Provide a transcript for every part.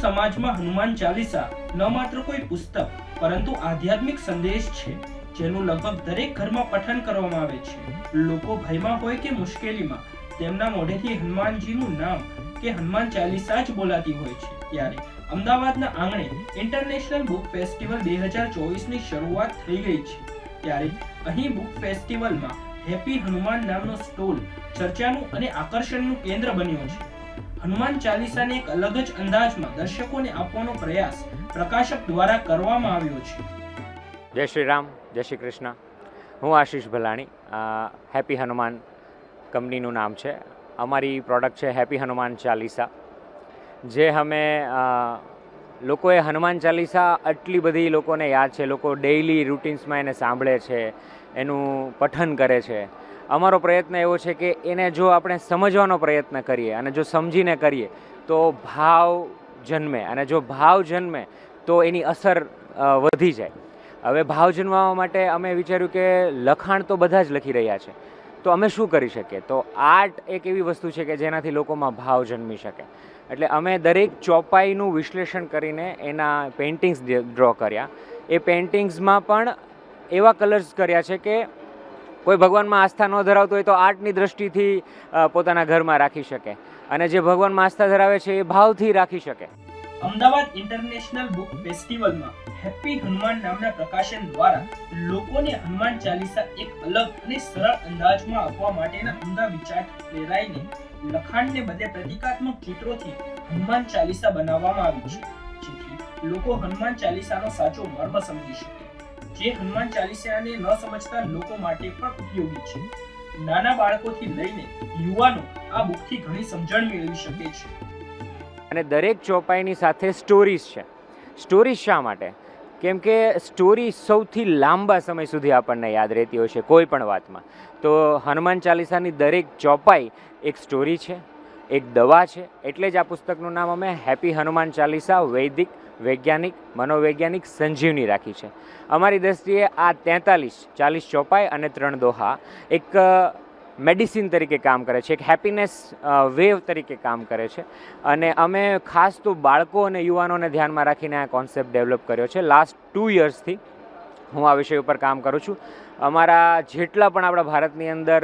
સમાજમાં હનુમાન ચાલીસા ન માત્ર કોઈ પુસ્તક, પરંતુ આધ્યાત્મિક સંદેશ છે, જેનું લગભગ દરેક ઘરમાં પઠન કરવામાં આવે છે. લોકો ભયમાં હોય કે મુશ્કેલીમાં, તેમના મોઢેથી હનુમાનજીનું નામ કે હનુમાન ચાલીસા જ બોલાતી હોય છે. ત્યારે અમદાવાદના આંગણે ઇન્ટરનેશનલ બુક ફેસ્ટિવલ બે હજાર ચોવીસની શરૂઆત થઈ ગઈ છે. ત્યારે અહીં બુક ફેસ્ટિવલમાં હેપી હનુમાન નામનો સ્ટોલ ચર્ચાનું અને આકર્ષણનું કેન્દ્ર બન્યો છે. હનુમાન ચાલીસાને એક અલગ જ અંદાજમાં દર્શકોને આપવાનો પ્રયાસ પ્રકાશક દ્વારા કરવામાં આવ્યો છે. જય શ્રી રામ, જય શ્રી કૃષ્ણ. હું આશીષ ભલાણી હેપી હનુમાન કંપનીનું નામ છે. અમારી પ્રોડક્ટ છે હેપી હનુમાન ચાલીસા. જે અમે લોકોએ હનુમાન ચાલીસા આટલી બધી લોકોને યાદ છે, લોકો ડેઇલી રૂટીન્સમાં એને સાંભળે છે, એનું પઠન કરે છે. અમારો પ્રયત્ન એવો છે કે એને જો આપણે સમજવાનો પ્રયત્ન કરીએ અને જો સમજીને કરીએ, તો ભાવ જન્મે અને જો ભાવ જન્મે, તો એની અસર વધી જાય. હવે ભાવ જન્માવા માટે અમે વિચાર્યું કે લખાણ તો બધા જ લખી રહ્યા છે. તો અમે શું કરી શકીએ? તો આર્ટ એક એવી વસ્તુ છે કે જેનાથી લોકોમાં ભાવ જન્મી શકે. એટલે અમે દરેક ચોપાઈનું વિશ્લેષણ કરીને એના પેઇન્ટિંગ્સ ડ્રો કર્યા. એ પેઇન્ટિંગ્સમાં પણ એવા કલર્સ કર્યા છે કે કોઈ ભગવાનમાં આસ્થા ન ધરાવતો હોય તો આર્ટની દ્રષ્ટિથી પોતાના ઘરમાં રાખી શકે. અને જે ભગવાનમાં આસ્થા ધરાવે છે એ ભાવથી રાખી શકે. અમદાવાદ ઇન્ટરનેશનલ બુક ફેસ્ટિવલમાં હેપી હનુમાન નામના પ્રકાશન દ્વારા લોકોને હનુમાન ચાલીસા એક અલગ અને સરળ અંદાજમાં આપવા માટેના ઉમદા વિચાર પ્રેરાઈને લખાણને બદલે પ્રતિકાત્મક ચિત્રોથી હનુમાન ચાલીસા બનાવવામાં આવી છે. જેથી લોકો હનુમાન ચાલીસાનો સાચો મર્મ સમજી શકે. જે હનુમાન ચાલીસાને ન સમજતા લોકો માટે પણ ઉપયોગી છે. નાના બાળકોથી લઈને યુવાનો આ બુકથી ઘણી સમજણ મેળવી શકે છે. અને દરેક ચોપાઈની સાથે સ્ટોરીઝ છે. સ્ટોરીઝ શા માટે? કેમ કે સ્ટોરી સૌથી લાંબા સમય સુધી આપણને યાદ રહેતી હોય છે કોઈ પણ વાતમાં. તો હનુમાન ચાલીસાની દરેક ચોપાઈ એક સ્ટોરી છે, એક દવા છે, એટલે જ આ પુસ્તકનું નામ અમે હેપી હનુમાન ચાલીસા વૈદિક વૈજ્ઞાનિક, મનોવૈજ્ઞાનિક સંજીવની રાખી છે. અમારી દ્રષ્ટિએ આ તેતાલીસ, ચાલીસ ચોપાઈ અને ત્રણ દોહા એક મેડિસિન તરીકે કામ કરે છે, એક હેપીનેસ વેવ તરીકે કામ કરે છે. અને અમે ખાસ તો બાળકો અને યુવાનોને ધ્યાનમાં રાખીને આ કોન્સેપ્ટ ડેવલપ કર્યો છે. લાસ્ટ ટુ યર્સથી હું આ વિષય ઉપર કામ કરું છું. અમારા જેટલા પણ આપણા ભારતની અંદર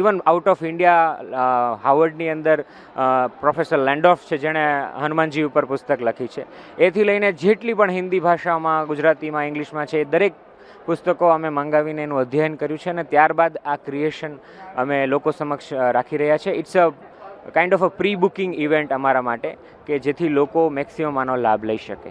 ઇવન આઉટ ઓફ ઇન્ડિયા હાવર્ડની અંદર પ્રોફેસર લેન્ડોફ છે જેણે હનુમાનજી ઉપર પુસ્તક લખી છે. એથી લઈને જેટલી પણ હિન્દી ભાષામાં, ગુજરાતીમાં, ઇંગ્લિશમાં છે એ દરેક પુસ્તકો અમે મંગાવીને એનું અધ્યયન કર્યું છે અને ત્યારબાદ આ ક્રિએશન અમે લોકો સમક્ષ રાખી રહ્યા છે. It's a kind of a pre booking event અમારા માટે કે જેથી લોકો મેક્સિમમ આનો લાભ લઈ શકે.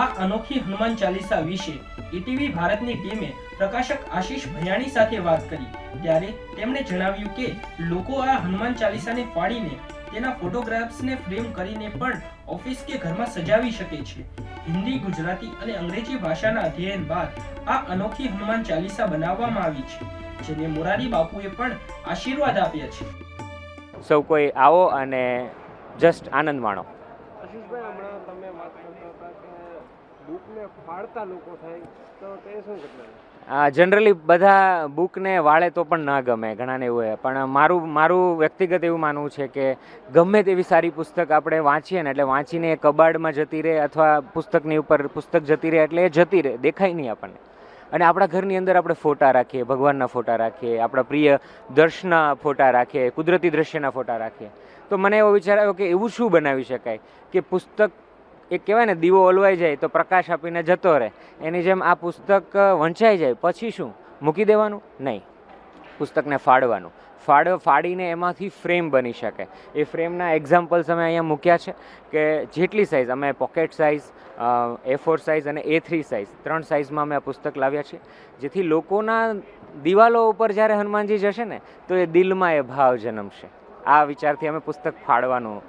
આ અનોખી હનુમાન ચાલીસા વિશે ઈટીવી ભારતની ટીમે પ્રકાશક આશીષ ભયાણી સાથે વાત કરી. ત્યારે તેમણે જણાવ્યું કે લોકો આ હનુમાન ચાલીસાને ફાડીને તેના ફોટોગ્રાફ્સને ફ્રેમ કરીને પણ ઓફિસ કે ઘરમાં સજાવી શકે છે. હિન્દી ગુજરાતી અને અંગ્રેજી ભાષાના અધ્યયન બાદ આ અનોખી હનુમાન ચાલીસા બનાવવામાં આવી છે જેને મોરારી બાપુએ પણ આશીર્વાદ આપ્યા છે. સૌ કોઈ આવો અને જસ્ટ આનંદ માણો. આશીષભાઈ હમણાં તમે વાત કરતા હતા કે બુકને ફાડતા લોકો થાય, તો તે શું ઘટના જનરલી બધા બુકને વાળે તો પણ ના ગમે, ઘણાને એવું હોય. પણ મારું મારું વ્યક્તિગત એવું માનવું છે કે ગમે તેવી સારી પુસ્તક આપણે વાંચીએ ને એટલે વાંચીને એ કબાડમાં જતી રહે અથવા પુસ્તકની ઉપર, પુસ્તક જતી રહે એટલે એ જતી રહે, દેખાય નહીં આપણને. અને આપણા ઘરની અંદર આપણે ફોટા રાખીએ, ભગવાનના ફોટા રાખીએ, આપણા પ્રિય દર્શના ફોટા રાખીએ, કુદરતી દ્રશ્યના ફોટા રાખીએ. તો મને એવો વિચાર આવ્યો કે એવું શું બનાવી શકાય? કે પુસ્તક એક કહેવાય ને, દીવો ઓલવાઈ જાય તો પ્રકાશ આપીને જતો રહે. એની જેમ આ પુસ્તક વંચાઈ જાય. પછી શું? મૂકી દેવાનું? નહીં. પુસ્તકને ફાડવાનું. ફાડ, ફાડીને એમાંથી ફ્રેમ બની શકે. એ ફ્રેમના એક્ઝામ્પલ્સ અમે અહીંયા મૂક્યા છે કે જેટલી સાઇઝ અમે pocket size A four size અને એ થ્રી સાઇઝ ત્રણ સાઇઝમાં અમે આ પુસ્તક લાવ્યા છીએ. જેથી લોકોના દિવાલો ઉપર જ્યારે હનુમાનજી જશે ને, તો એ દિલમાં એ ભાવ જન્મશે. આ વિચારથી અમે પુસ્તક ફાડવાનો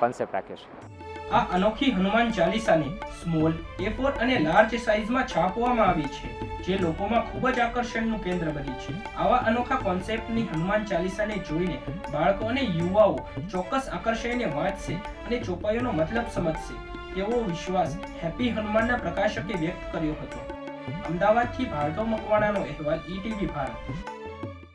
કોન્સેપ્ટ રાખ્યો છે. આ અનોખી હનુમાન ચાલીસાને સ્મોલ, એ અને લાર્જ સાઇઝમાં છાપવામાં આવી છે, જે લોકોમાં ખૂબ જ આકર્ષણનું કેન્દ્ર બની છે. આવા અનોખા કોન્સેપ્ટની હનુમાન ચાલીસાને જોઈને બાળકો અને યુવાઓ ચોક્કસ આકર્ષાઈને વાંચશે અને ચોપાઈઓનો મતલબ સમજશે. તેવો વિશ્વાસ હેપી હનુમાનના પ્રકાશકે વ્યક્ત કર્યો હતો. અમદાવાદથી ભાર્ગવ મકવાણાનો અહેવાલ ઈટીવી ભારત.